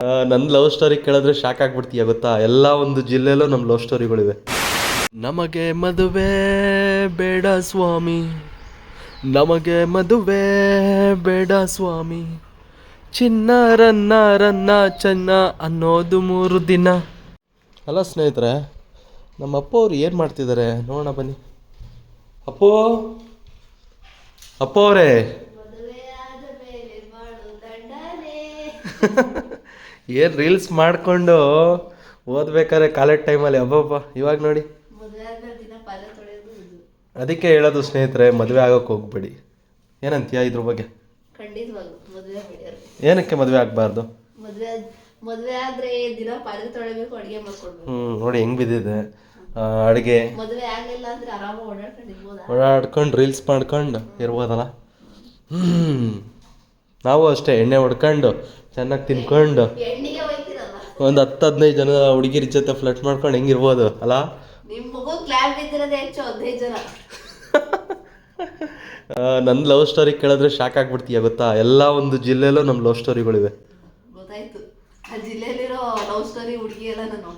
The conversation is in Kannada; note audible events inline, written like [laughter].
ನನ್ನ ಲವ್ ಸ್ಟೋರಿ ಕೇಳಿದ್ರೆ ಶಾಕ್ ಆಗ್ಬಿಡ್ತೀಯ ಗೊತ್ತಾ? ಎಲ್ಲ ಒಂದು ಜಿಲ್ಲೆಲ್ಲೂ ನಮ್ಮ ಲವ್ ಸ್ಟೋರಿಗಳಿವೆ ನಮಗೆ ಮದುವೆ ಬೇಡ ಸ್ವಾಮಿ. ನಮಗೆ ಮದುವೆ ಬೇಡ ಸ್ವಾಮಿ. ಚಿನ್ನ ರನ್ನ ರನ್ನ ಚೆನ್ನ ಅನ್ನೋದು ಮೂರು ದಿನ. ಅಲ್ಲ ಸ್ನೇಹಿತರೆ ನಮ್ಮ ಅಪ್ಪ ಅವ್ರು ಏನು ಮಾಡ್ತಿದ್ದಾರೆ? ನೋಡೋಣ ಬನ್ನಿ. ಅಪ್ಪೋ ಅಪ್ಪ ಅವರೇ. [laughs] ಏನು ರೀಲ್ಸ್ ಮಾಡಿಕೊಂಡು ಓದ್ಬೇಕಾದ್ರೆ ಕಾಲೇಜ್ ಟೈಮಲ್ಲಿ ಅಬ್ಬಬ್ಬ ಇವಾಗ ನೋಡಿ. ಅದಕ್ಕೆ ಹೇಳೋದು ಸ್ನೇಹಿತರೆ ಮದುವೆ ಆಗೋಕೆ ಹೋಗ್ಬೇಡಿ. ಏನಂತೀಯ ಇದ್ರ ಬಗ್ಗೆ? ಏನಕ್ಕೆ ಮದುವೆ ಆಗಬಾರ್ದು? ಮದುವೆ ಆದ್ರೆ ದಿನ ಪಾತ್ರೆ ತೊಳಿಬೇಕು ಅಡುಗೆ ಮಾಡ್ಕೊಡ್ಬೇಕು. ಹ್ಞೂ ನೋಡಿ ಹೆಂಗೆ ಬಿದ್ದಿದೆ. ಅಡುಗೆ. ಮದುವೆ ಆಗ್ಲಿಲ್ಲ ಅಂದ್ರೆ ಆರಾಮಾಗಿ ಓಡಾಡ್ಕೊಂಡಿರ್ಬೋದಾ ಓಡಾಡ್ಕೊಂಡು ರೀಲ್ಸ್ ಮಾಡ್ಕೊಂಡು ಇರ್ಬೋದಲ್ಲ? ಹ್ಞೂ ನಾವು ಅಷ್ಟೇ ಎಣ್ಣೆ ಹೊಡ್ಕೊಂಡು ಚೆನ್ನಾಗಿ ತಿನ್ಕೊಂಡು ಒಂದು ಹತ್ತು ಹದಿನೈದು ಜನ ಹುಡುಗಿರ ಜೊತೆ ಫ್ಲಟ್ ಮಾಡ್ಕೊಂಡು ಹೆಂಗಿರ್ಬೋದು ಅಲ್ಲ ನನ್ನ ಲವ್ ಸ್ಟೋರಿ ಕೇಳಿದ್ರೆ ಶಾಕ್ ಆಗ್ಬಿಡ್ತೀಯ ಗೊತ್ತಾ? ಎಲ್ಲ ಒಂದು ಜಿಲ್ಲೆಯಲ್ಲೂ ನಮ್ಮ ಲವ್ ಸ್ಟೋರಿಗಳಿವೆ ಗೊತ್ತಾಯ್ತು. ಆ ಜಿಲ್ಲೆಯಲ್ಲಿರೋ ಲವ್ ಸ್ಟೋರಿ ಹುಡುಗಿ ಎಲ್ಲ ನಾನು